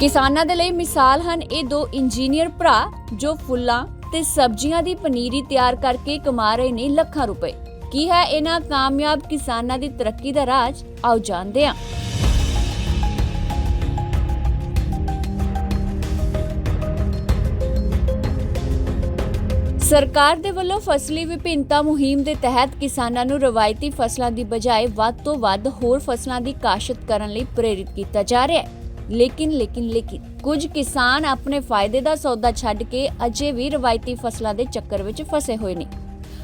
ਕਿਸਾਨਾਂ ਦੇ ਲਈ ਮਿਸਾਲ ਹਨ ਇਹ ਦੋ ਇੰਜੀਨੀਅਰ ਭਰਾ ਜੋ ਫੁੱਲਾਂ ਤੇ ਸਬਜ਼ੀਆਂ ਦੀ ਪਨੀਰੀ ਤਿਆਰ ਕਰਕੇ ਕਮਾ ਰਹੇ ਨੇ ਲੱਖਾਂ ਰੁਪਏ। ਕੀ ਹੈ ਇਹਨਾਂ ਕਾਮਯਾਬ ਕਿਸਾਨਾਂ ਦੀ ਤਰੱਕੀ ਦਾ ਰਾਜ? ਆਓ ਜਾਣਦੇ ਹਾਂ। ਸਰਕਾਰ ਦੇ ਵੱਲੋਂ ਫਸਲੀ ਵਿਭਿੰਨਤਾ ਮੁਹਿੰਮ ਦੇ ਤਹਿਤ ਕਿਸਾਨਾਂ ਨੂੰ ਰਵਾਇਤੀ ਫਸਲਾਂ ਦੀ ਬਜਾਏ ਵੱਧ ਤੋਂ ਵੱਧ ਹੋਰ ਫਸਲਾਂ ਦੀ ਕਾਸ਼ਤ ਕਰਨ ਲਈ ਪ੍ਰੇਰਿਤ ਕੀਤਾ ਜਾ ਰਿਹਾ ਹੈ। ਲੇਕਿਨ ਲੇਕਿਨ ਲੇਕਿਨ ਕੁਝ ਕਿਸਾਨ ਆਪਣੇ ਫਾਇਦੇ ਦਾ ਸੌਦਾ ਛੱਡ ਕੇ ਅਜੇ ਵੀ ਰਵਾਇਤੀ ਫਸਲਾਂ ਦੇ ਚੱਕਰ ਵਿੱਚ ਫਸੇ ਹੋਏ ਨੇ।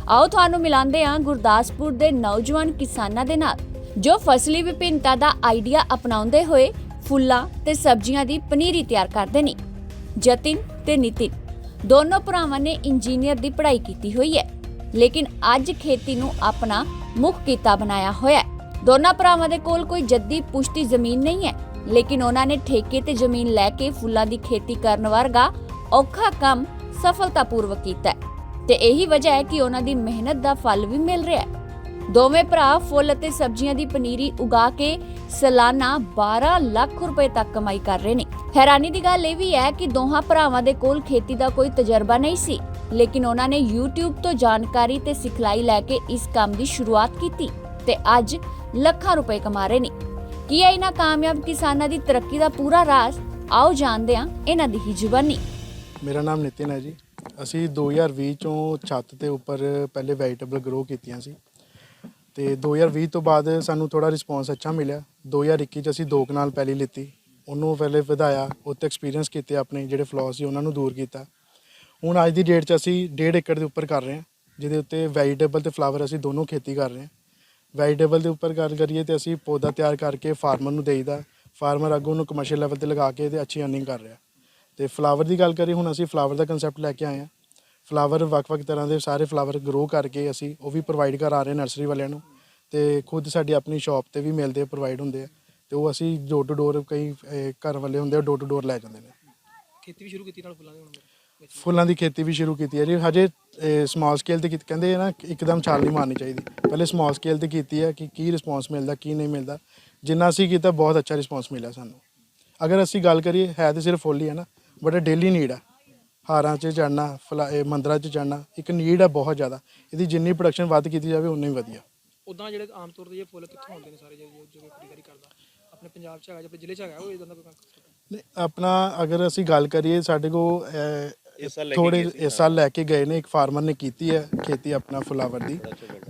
ਆਓ ਤੁਹਾਨੂੰ ਮਿਲਾਉਂਦੇ ਹਾਂ ਗੁਰਦਾਸਪੁਰ ਦੇ ਨੌਜਵਾਨ ਕਿਸਾਨਾਂ ਦੇ ਨਾਲ, ਜੋ ਫਸਲੀ ਵਿਭਿੰਨਤਾ ਦਾ ਆਈਡੀਆ ਅਪਣਾਉਂਦੇ ਹੋਏ ਫੁੱਲਾਂ ਤੇ ਸਬਜ਼ੀਆਂ ਦੀ ਪਨੀਰੀ ਤਿਆਰ ਕਰਦੇ ਨੇ। ਜਤਿਨ ਤੇ ਨਿਤਿਨ, ਦੋਨੋਂ ਭਰਾਵਾਂ ਨੇ ਇੰਜੀਨੀਅਰ ਦੀ ਪੜ੍ਹਾਈ ਕੀਤੀ ਹੋਈ ਹੈ, ਲੇਕਿਨ ਅੱਜ ਖੇਤੀ ਨੂੰ ਆਪਣਾ ਮੁੱਖ ਕਿੱਤਾ ਬਣਾਇਆ ਹੋਇਆ ਹੈ। ਦੋਨਾਂ ਭਰਾਵਾਂ ਦੇ ਕੋਲ ਕੋਈ ਜੱਦੀ ਪੁਸ਼ਤੀ ਜ਼ਮੀਨ ਨਹੀਂ ਹੈ। ਲੇਕਿਨ ਉਹਨਾਂ ਨੇ ਠੇਕੇ ਤੇ ਜ਼ਮੀਨ ਲੈ ਕੇ ਫੁੱਲਾਂ ਦੀ ਖੇਤੀ ਕਰਨ ਵਰਗਾ ਔਖਾ ਕੰਮ ਸਫਲਤਾਪੂਰਵਕ ਕੀਤਾ ਤੇ ਇਹੀ ਵਜ੍ਹਾ ਹੈ ਕਿ ਉਹਨਾਂ ਦੀ ਮਿਹਨਤ ਦਾ ਫਲ ਵੀ ਮਿਲ ਰਿਹਾ ਹੈ। ਦੋਵੇਂ ਭਰਾ ਫੁੱਲ ਅਤੇ ਸਬਜ਼ੀਆਂ ਦੀ ਪਨੀਰੀ ਉਗਾ ਕੇ ਸਾਲਾਨਾ 12 ਲੱਖ ਰੁਪਏ ਤੱਕ ਕਮਾਈ ਕਰ ਰਹੇ ਨੇ। ਹੈਰਾਨੀ ਦੀ ਗੱਲ ਇਹ ਵੀ ਹੈ ਕਿ ਦੋਹਾਂ ਭਰਾਵਾਂ ਦੇ ਕੋਲ ਖੇਤੀ ਦਾ ਕੋਈ ਤਜਰਬਾ ਨਹੀਂ ਸੀ, ਲੇਕਿਨ ਉਹਨਾਂ ਨੇ YouTube ਤੋਂ ਜਾਣਕਾਰੀ ਤੇ ਸਿਖਲਾਈ ਲੈ ਕੇ ਇਸ ਕੰਮ ਦੀ ਸ਼ੁਰੂਆਤ ਕੀਤੀ ਤੇ ਅੱਜ ਲੱਖਾਂ ਰੁਪਏ ਕਮਾ ਰਹੇ ਨੇ। ਕੀ ਹੈ ਇਹਨਾਂ ਕਾਮਯਾਬ ਕਿਸਾਨਾਂ ਦੀ ਤਰੱਕੀ ਦਾ ਪੂਰਾ ਰਾਜ਼? ਆਓ ਜਾਣਦੇ ਹਾਂ ਇਹਨਾਂ ਦੀ ਹੀ ਜ਼ੁਬਾਨੀ। ਮੇਰਾ ਨਾਮ ਨਿਤਿਨ ਹੈ ਜੀ। ਅਸੀਂ 2020 ਚੋਂ ਛੱਤ ਦੇ ਉੱਪਰ ਪਹਿਲੇ ਵੈਜੀਟੇਬਲ ਗਰੋ ਕੀਤੀਆਂ ਸੀ। ਤੇ 2020 ਤੋਂ ਬਾਅਦ ਸਾਨੂੰ ਥੋੜਾ ਰਿਸਪੌਂਸ ਅੱਛਾ ਮਿਲਿਆ। 2021 ਚ ਅਸੀਂ ਦੋ ਕਨਾਲ ਪਹਿਲੀ ਲਿੱਤੀ। ਉਹਨੂੰ ਪਹਿਲੇ ਵਧਾਇਆ ਉੱਤੇ ਐਕਸਪੀਰੀਅੰਸ ਕੀਤੇ ਆਪਣੇ ਜਿਹੜੇ ਫਲॉस ਸੀ ਉਹਨਾਂ ਨੂੰ ਦੂਰ ਕੀਤਾ। ਹੁਣ ਅੱਜ ਦੀ ਡੇਟ 'ਚ ਅਸੀਂ 1.5 ਏਕੜ ਦੇ ਉੱਪਰ ਕਰ ਰਹੇ ਹਾਂ, ਜਿਹਦੇ ਉੱਤੇ ਵੈਜੀਟੇਬਲ ਤੇ ਫਲਾਵਰ ਅਸੀਂ ਦੋਨੋਂ ਖੇਤੀ ਕਰ ਰਹੇ ਹਾਂ। ਵੈਜੀਟੇਬਲ ਦੇ ਉੱਪਰ ਗੱਲ ਕਰੀਏ ਤੇ ਅਸੀਂ ਪੌਦਾ ਤਿਆਰ ਕਰਕੇ ਫਾਰਮਰ ਨੂੰ ਦੇਈਦਾ। ਫਾਰਮਰ ਅੱਗੋਂ ਨੂੰ ਕਮਰਸ਼ੀਅਲ ਲੈਵਲ ਤੇ ਲਗਾ ਕੇ ਤੇ ਅੱਛੀ ਅਰਨਿੰਗ ਕਰ ਰਿਹਾ। ਤੇ ਫਲਾਵਰ ਦੀ ਗੱਲ ਕਰੀਏ, ਹੁਣ ਅਸੀਂ ਫਲਾਵਰ ਦਾ ਕਨਸੈਪਟ ਲੈ ਕੇ ਆਏ ਹਾਂ। ਫਲਾਵਰ ਵੱਖ-ਵੱਖ ਤਰ੍ਹਾਂ ਦੇ ਸਾਰੇ ਫਲਾਵਰ ਗਰੋ ਕਰਕੇ ਅਸੀਂ ਉਹ ਵੀ ਪ੍ਰੋਵਾਈਡ ਕਰਾ ਰਹੇ ਨਰਸਰੀ ਵਾਲਿਆਂ ਨੂੰ। ਤੇ ਖੁਦ ਸਾਡੀ ਆਪਣੀ ਸ਼ਾਪ ਤੇ ਵੀ ਮਿਲਦੇ ਪ੍ਰੋਵਾਈਡ ਹੁੰਦੇ ਆ। ਤੇ ਉਹ ਅਸੀਂ ਡੋਰ ਟੂ ਡੋਰ ਕਈ ਘਰ ਵਾਲੇ ਹੁੰਦੇ ਆ ਡੋਰ ਟੂ ਡੋਰ ਲੈ ਜਾਂਦੇ ਨੇ। ਖੇਤੀ ਵੀ ਸ਼ੁਰੂ ਕੀਤੀ ਨਾਲ ਫੁੱਲਾਂ ਦੀ ਹੁਣ। ਫੁੱਲਾਂ ਦੀ ਖੇਤੀ ਵੀ ਸ਼ੁਰੂ ਕੀਤੀ ਹੈ ਜੀ। ਹਜੇ ਸਮਾਲ ਸਕੇਲ ਤੇ ਕੀਤੀ ਕਹਿੰਦੇ ਆ ਨਾ ਇੱਕਦਮ ਛਾਲ ਨਹੀਂ ਮਾਰਨੀ ਚਾਹੀਦੀ। ਪਹਿਲੇ ਸਮਾਲ ਸਕੇਲ ਤੇ ਕੀਤੀ ਹੈ ਕਿ ਕੀ ਰਿਸਪੌਂਸ ਮਿਲਦਾ ਕੀ ਨਹੀਂ ਮਿਲਦਾ। ਜਿੰਨਾ ਅਸੀਂ ਕੀਤਾ ਬਹੁਤ ਅੱਛਾ ਰਿਸਪੌਂਸ ਮਿਲਿਆ ਸਾਨੂੰ। ਅਗਰ ਅਸੀਂ ਗੱਲ ਕਰੀਏ ਹੈ ਤੇ ਸਿਰਫ ਫੁੱਲ ਹੀ ਹੈ ਨਾ ਬਟ ਡੇਲੀ ਨੀਡ ਆ। ਹਾਰਾਂ 'ਚ ਚੜਨਾ ਫਲਾ ਇਹ ਮੰਦਰਾਂ 'ਚ ਚੜਨਾ ਇੱਕ ਨੀਡ ਹੈ ਬਹੁਤ ਜ਼ਿਆਦਾ। ਇਹਦੀ ਜਿੰਨੀ ਪ੍ਰੋਡਕਸ਼ਨ ਵੱਧ ਕੀਤੀ ਜਾਵੇ ਉਨੀ ਹੀ ਵਧੀਆ। ਉਦਾਂ ਜਿਹੜੇ ਆਮ ਤੌਰ ਤੇ ਇਹ ਫੁੱਲ ਕਿੱਥੋਂ ਆਉਂਦੇ ਨੇ ਸਾਰੇ ਜਿਹੜੇ ਜੋ ਖਰੀਦਦਾਰੀ ਕਰਦਾ? ਆਪਣੇ ਪੰਜਾਬ ਚ ਹੈਗਾ ਜਾਂ ਆਪਣੇ ਜ਼ਿਲ੍ਹੇ ਚ ਹੈਗਾ ਉਹ ਇਦਾਂ ਦਾ ਕੋਈ? ਨਹੀਂ, ਆਪਣਾ ਅਗਰ ਅਸੀਂ ਗੱਲ ਕਰੀਏ ਸਾਡੇ ਕੋ ਥੋੜੇ ਇਸ ਸਾਲ ਲੈ ਕੇ ਗਏ ਨੇ ਇੱਕ ਫਾਰਮਰ ਨੇ ਕੀਤੀ ਹੈ ਖੇਤੀ ਆਪਣਾ ਫੁਲਾਵਰ ਦੀ।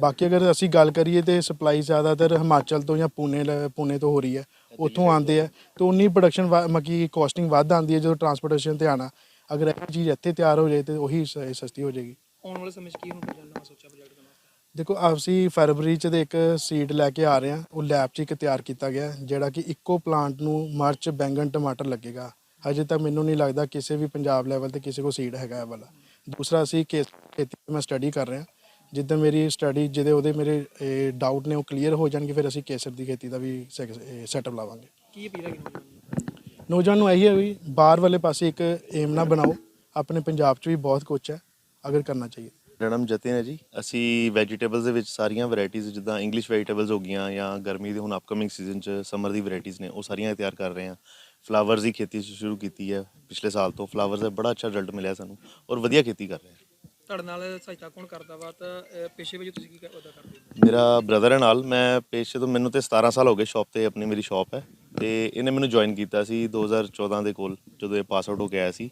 ਬਾਕੀ ਅਗਰ ਅਸੀਂ ਗੱਲ ਕਰੀਏ ਤੇ ਸਪਲਾਈ ਜ਼ਿਆਦਾਤਰ ਹਿਮਾਚਲ ਤੋਂ ਜਾਂ ਲ- ਪੁਣੇ ਤੋਂ ਹੋ ਰਹੀ ਹੈ ਉੱਥੋਂ ਆਉਂਦੇ ਆ ਤੇ ਉਨੀ ਪ੍ਰੋਡਕਸ਼ਨ ਮੱਕੀ ਕੋਸਟਿੰਗ ਵੱਧ ਆਉਂਦੀ ਹੈ ਜਦੋਂ ਟਰਾਂਸਪੋਰਟੇਸ਼ਨ ਤੇ ਆਣਾ ਅਗਰ ਇਹ ਚੀਜ਼ ਇੱਥੇ ਤਿਆਰ ਹੋ ਜਾਏ ਤੇ ਉਹੀ ਸਸਤੀ ਹੋ ਜਾਏਗੀ। ਆਉਣ ਵਾਲੇ ਸਮੇਂ ਚ ਕੀ ਹੁਣ ਨਵਾਂ ਸੋਚਿਆ ਪ੍ਰੋਜੈਕਟ ਵਾਸਤੇ? ਦੇਖੋ ਅਸੀਂ ਫਰਵਰੀ ਚ ਦੇ ਇੱਕ ਸੀਡ ਲੈ ਕੇ ਆ ਰਹੇ ਹਾਂ ਉਹ ਲੈਬ ਚ ਇੱਕ ਤਿਆਰ ਕੀਤਾ ਗਿਆ ਜਿਹੜਾ ਕਿ ਇੱਕੋ ਪਲਾਂਟ ਨੂੰ ਮਰਚ ਬੈਂਗਣ ਟਮਾਟਰ ਲੱਗੇਗਾ। ਹਜੇ ਤੱਕ ਮੈਨੂੰ ਨਹੀਂ ਲੱਗਦਾ ਕਿਸੇ ਵੀ ਪੰਜਾਬ ਲੈਵਲ ਤੇ ਕਿਸੇ ਕੋ ਸੀਡ ਹੈਗਾ ਇਹ ਵਾਲਾ। ਦੂਸਰਾ ਅਸੀਂ ਕੇਸ ਖੇਤੀ ਮੈਂ ਸਟੱਡੀ ਕਰ ਰਿਹਾ। ਜਿੱਦਾਂ ਮੇਰੀ ਸਟੱਡੀ ਜਿਹਦੇ ਉਹਦੇ ਮੇਰੇ ਡਾਊਟ ਨੇ ਉਹ ਕਲੀਅਰ ਹੋ ਜਾਣਗੇ ਫਿਰ ਅਸੀਂ ਕੇਸਰ ਦੀ ਖੇਤੀ ਦਾ ਵੀ ਸੈਟਅਪ ਲਾਵਾਂਗੇ। ਕੀ ਅਪੀਲ ਨੂੰ? ਨੌਜਵਾਨ ਨੂੰ ਇਹੀ ਹੈ ਵੀ ਬਾਹਰ ਵਾਲੇ ਪਾਸੇ ਇੱਕ ਏਮ ਨਾ ਬਣਾਓ। ਆਪਣੇ ਪੰਜਾਬ 'ਚ ਵੀ ਬਹੁਤ ਕੁਝ ਹੈ ਅਗਰ ਕਰਨਾ ਚਾਹੀਏ। ਮੇਰਾ ਨਾਮ ਜਤਿਨ ਹੈ ਜੀ। ਅਸੀਂ ਵੈਜੀਟੇਬਲਸ ਦੇ ਵਿੱਚ ਸਾਰੀਆਂ ਵੈਰਾਈਟੀਆਂ ਜਿੱਦਾਂ ਇੰਗਲਿਸ਼ ਵੈਜੀਟੇਬਲਸ ਹੋ ਗਈਆਂ ਜਾਂ ਗਰਮੀ ਦੇ ਹੁਣ ਅਪਕਮਿੰਗ ਸੀਜ਼ਨ 'ਚ ਸਮਰ ਦੀ ਵੈਰਾਈਟੀਆਂ ਨੇ ਉਹ ਸਾਰੀਆਂ ਤਿਆਰ ਕਰ ਰਹੇ ਹਾਂ। ਫਲਾਵਰਸ ਦੀ ਖੇਤੀ ਸ਼ੁਰੂ ਕੀਤੀ ਹੈ। ਪਿਛਲੇ ਸਾਲ ਤੋਂ ਫਲਾਵਰਸ ਦਾ ਬੜਾ ਅੱਛਾ ਰਿਜ਼ਲਟ ਮਿਲਿਆ ਸਾਨੂੰ ਔਰ ਵਧੀਆ ਖੇਤੀ ਕਰ ਰਹੇ ਹਾਂ। ਤੁਹਾਡੇ ਨਾਲ ਸਹਾਇਤਾ ਕੌਣ ਕਰਦਾ ਵਾ ਤਾਂ ਅਹ, ਪੇਸ਼ੇ ਵਿੱਚ ਤੁਸੀਂ ਕੀ ਕ- ਉਹਦਾ ਕਰਦੇ ਹੋ? ਮੇਰਾ ਬ੍ਰਦਰ ਹੈ ਨਾਲ। ਮੈਂ ਪੇਸ਼ੇ ਤੋਂ ਮੈਨੂੰ ਤੇ 17 ਸਾਲ ਹੋ ਗਏ ਸ਼ਾਪ ਤੇ ਆਪਣੀ ਮੇਰੀ ਸ਼ਾਪ ਹੈ। ਤੇ ਇਹਨੇ ਮੈਨੂੰ ਜੁਆਇਨ ਕੀਤਾ ਸੀ 2014 ਦੇ ਕੋਲ ਜਦੋਂ ਇਹ ਪਾਸ ਆਊਟ ਹੋ ਕੇ ਆਇਆ ਸੀ।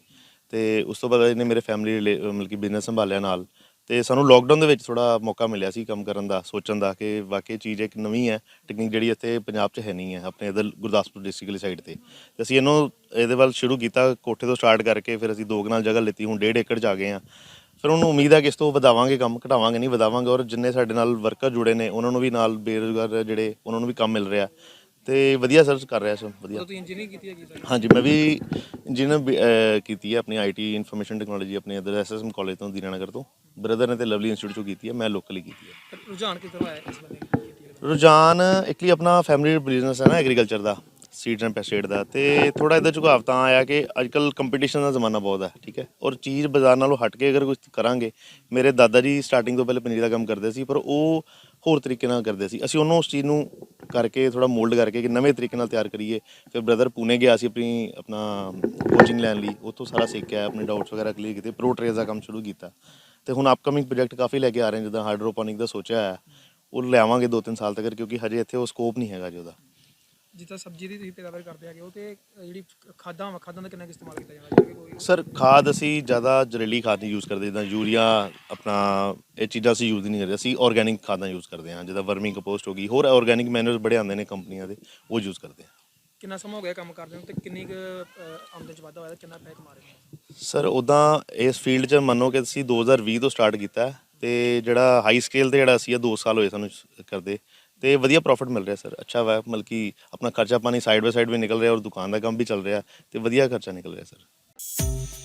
ਤੇ ਉਸ ਤੋਂ ਬਾਅਦ ਇਹਨੇ ਮੇਰੇ ਫੈਮਿਲੀ ਮਤਲਬ ਕਿ ਬਿਜ਼ਨਸ ਸੰਭਾਲਿਆ ਨਾਲ। ਤੇ ਸਾਨੂੰ ਲੋਕਡਾਊਨ ਦੇ ਵਿੱਚ ਥੋੜਾ ਮੌਕਾ ਮਿਲਿਆ ਸੀ ਕੰਮ ਕਰਨ ਦਾ ਸੋਚਣ ਦਾ ਕਿ ਵਾਕਈ ਚੀਜ਼ ਇੱਕ ਨਵੀਂ ਹੈ ਟੈਕਨੀਕ ਜਿਹੜੀ ਇੱਥੇ ਪੰਜਾਬ 'ਚ ਹੈ ਨਹੀਂ ਹੈ ਆਪਣੇ ਇਧਰ ਗੁਰਦਾਸਪੁਰ ਡਿਸਟ੍ਰਿਕਟ ਵਾਲੀ ਸਾਈਡ ਤੇ। ਤੇ ਅਸੀਂ ਇਹਨੂੰ ਇਹਦੇ ਵੱਲ ਸ਼ੁਰੂ ਕੀਤਾ ਕੋਠੇ ਤੋਂ ਸਟਾਰਟ ਕਰਕੇ ਫਿਰ ਅਸੀਂ ਦੋ ਕਨਾਲ ਜਗ੍ਹਾ ਲਿੱਤੀ ਹੁਣ ਡੇਢ ਏਕੜ 'ਚ ਆ ਗਏ ਆ ਫਿਰ ਉਹਨੂੰ ਉਮੀਦ ਹੈ ਕਿ ਇਸ ਤੋਂ ਵਧਾਵਾਂਗੇ ਕੰਮ ਘਟਾਵਾਂਗੇ ਨਹੀਂ ਵਧਾਵਾਂਗੇ ਔਰ ਜਿੰਨੇ ਸਾਡੇ ਨਾਲ ਵਰਕਰ ਜੁੜੇ ਨੇ ਉਹਨਾਂ ਨੂੰ ਵੀ ਨਾਲ ਬੇਰੁਜ਼ਗਾਰ ਜਿਹੜੇ ਉਹਨਾਂ ਨੂੰ ਵੀ ਕੰਮ ਮਿਲ ਰਿਹਾ। ਤੇ ਵਧੀਆ ਸਰਚ ਕਰ ਰਿਹਾ ਸਭ ਵਧੀਆ। ਤੁਸੀਂ ਇੰਜੀਨੀਅਰਿੰਗ ਕੀਤੀ ਹੈਗੀ ਸਾਰੀ ਹਾਂਜੀ ਮੈਂ ਵੀ ਇੰਜੀਨੀਅਰ ਕੀਤੀ ਹੈ ਆਪਣੀ ਆਈਟੀ ਇਨਫੋਰਮੇਸ਼ਨ ਟੈਕਨੋਲੋਜੀ ਆਪਣੇ ਇਧਰ ਐਸਐਸਐਮ ਕਾਲਜ ਤੋਂ ਦੀਨਾਨਗਰ ਤੋਂ। ਬ੍ਰਦਰ ਨੇ ਤੇ ਲਵਲੀ ਇੰਸਟੀਚਿਊਟ ਚੋਂ ਕੀਤੀ ਹੈ ਮੈਂ ਲੋਕਲੀ ਕੀਤੀ ਹੈ। ਰੁਝਾਨ ਤਰ੍ਹਾਂ ਆਇਆ ਇਸ ਬੰਦੇ? ਰੁਝਾਨ ਇਕਲੀ ਆਪਣਾ ਫੈਮਿਲੀ ਬਿਜ਼ਨਸ ਹੈ ਨਾ ਐਗਰੀਕਲਚਰ ਦਾ ਸੀਡਸ ਐਂਡ ਪੈਸਟੀਸਾਈਡ ਦਾ ਤੇ ਥੋੜਾ ਇਹਦਾ ਝੁਕਾਵ ਤਾਂ ਆਇਆ ਕਿ ਅੱਜਕੱਲ ਕੰਪੀਟੀਸ਼ਨ ਦਾ ਜ਼ਮਾਨਾ ਬਹੁਤ ਹੈ ਠੀਕ ਹੈ? ਔਰ ਚੀਜ਼ ਬਾਜ਼ਾਰ ਨਾਲੋਂ ਹਟ ਕੇ ਅਗਰ ਕੁਝ ਕਰਾਂਗੇ ਮੇਰੇ ਦਾਦਾ ਜੀ ਸਟਾਰਟਿੰਗ ਤੋਂ ਪਹਿਲੇ ਪਨੀਰ ਦਾ ਕੰਮ ਕਰਦੇ ਸੀ ਪਰ ਉਹ ਹੋਰ ਤਰੀਕੇ ਨਾਲ ਕਰਦੇ ਸੀ। ਅਸੀਂ ਉਹਨੂੰ ਉਸ ਚੀਜ਼ ਨੂੰ ਕਰਕੇ ਥੋੜਾ ਮੋਲਡ ਕਰਕੇ ਕਿ ਨਵੇਂ ਤਰੀਕੇ ਨਾਲ ਤਿਆਰ ਕਰੀਏ। ਫਿਰ ਬ੍ਰਦਰ ਪੂਨੇ ਗਿਆ ਸੀ ਆਪਣੀ ਆਪਣਾ ਕੋਚਿੰਗ ਲੈਣ ਲਈ ਉੱਥੋਂ ਸਾਰਾ ਸਿੱਖ ਕੇ ਆਇਆ ਆਪਣੇ ਡਾਊਟਸ ਵਗੈਰਾ ਕਲੀਅਰ ਕੀਤੇ ਪ੍ਰੋ ਟ੍ਰੇਸ ਦਾ ਕੰਮ ਸ਼ੁਰੂ ਕੀਤਾ। ਤੇ ਹੁਣ ਅਪਕਮਿੰਗ ਪ੍ਰੋਜੈਕਟ ਕਾਫੀ ਲੈ ਕੇ ਆ ਰਹੇ ਹਾਂ ਜਿੱਦਾਂ ਹਾਈਡਰੋਪੋਨਿਕ ਦਾ ਸੋਚਿਆ ਹੈ ਉਹ ਲਿਆਵਾਂਗੇ 2-3 ਸਾਲ ਤੱਕ ਕਿਉਂਕਿ ਹਜੇ ਇੱਥੇ ਉਹ ਸਕੋਪ ਨਹੀਂ ਹੈਗਾ ਜੀ ਉਹਦਾ। ਜਿੱਦਾਂ ਸਬਜ਼ੀ ਦੀ ਤੁਸੀਂ ਪੈਦਾਵਾਰ ਕਰਦੇ ਹੈਗੇ ਉਹ ਤੇ ਜਿਹੜੀ ਖਾਦਾਂ ਵਾ ਖਾਦਾਂ ਦਾ ਕਿੰਨਾ ਕੁ ਇਸਤੇਮਾਲ ਕੀਤਾ ਜਾਂਦਾ? ਸਰ ਖਾਦ ਅਸੀਂ ਜ਼ਿਆਦਾ ਜ਼ਹਿਰੀਲੀ ਖਾਦ ਨਹੀਂ ਯੂਜ਼ ਕਰਦੇ ਜਿੱਦਾਂ ਯੂਰੀਆ ਆਪਣਾ ਇਹ ਚੀਜ਼ਾਂ ਅਸੀਂ ਯੂਜ਼ ਨਹੀਂ ਕਰਦੇ ਅਸੀਂ ਆਰਗੈਨਿਕ ਖਾਦਾਂ ਯੂਜ਼ ਕਰਦੇ ਹਾਂ ਜਿੱਦਾਂ ਵਰਮਿੰਗ ਕੰਪੋਸਟ ਹੋ ਗਈ ਹੋਰ ਆਰਗੈਨਿਕ ਮੈਨੂਅਰ ਬੜੇ ਆਉਂਦੇ ਨੇ ਕੰਪਨੀਆਂ ਦੇ ਉਹ ਯੂਜ਼ ਕਰਦੇ ਹਾਂ। ਕਿੰਨਾ ਸਮਾਂ ਹੋ ਗਿਆ ਕੰਮ ਕਰਦੇ ਨੂੰ ਤੇ ਕਿੰਨੀ ਕੁ ਅਹ, ਆਮਦਨ ਚ ਵਾਧਾ ਹੋਇਆ ਤੇ ਕਿੰਨਾ ਪੈਸੇ ਕਮਾ ਰਹੇ ਹੋ? ਸਰ ਉਦਾਂ ਇਸ ਫੀਲਡ 'ਚ ਮੰਨੋ ਕਿ ਅਸੀਂ 2020 ਤੋਂ ਸਟਾਰਟ ਕੀਤਾ ਹੈ ਤੇ ਜਿਹੜਾ ਹਾਈ ਸਕੇਲ ਤੇ ਜਿਹੜਾ ਅਸੀਂ ਇਹ 2 ਸਾਲ ਹੋਏ ਸਾਨੂੰ ਸ- ਕਰਦੇ ਤੇ ਵਧੀਆ ਪ੍ਰੋਫਿਟ ਮਿਲ ਰਿਹਾ ਸਰ। ਅੱਛਾ ਵਾ ਮਤਲਬ ਕਿ ਆਪਣਾ ਖਰਚਾ ਪਾਣੀ ਸਾਈਡ ਬਾਈ ਸਾਈਡ ਵੀ ਨਿਕਲ ਰਿਹਾ ਔਰ ਦੁਕਾਨ ਦਾ ਕੰਮ ਵੀ ਚੱਲ ਰਿਹਾ ਤੇ ਵਧੀਆ ਖਰਚਾ ਨਿਕਲ ਰਿਹਾ ਸਰ।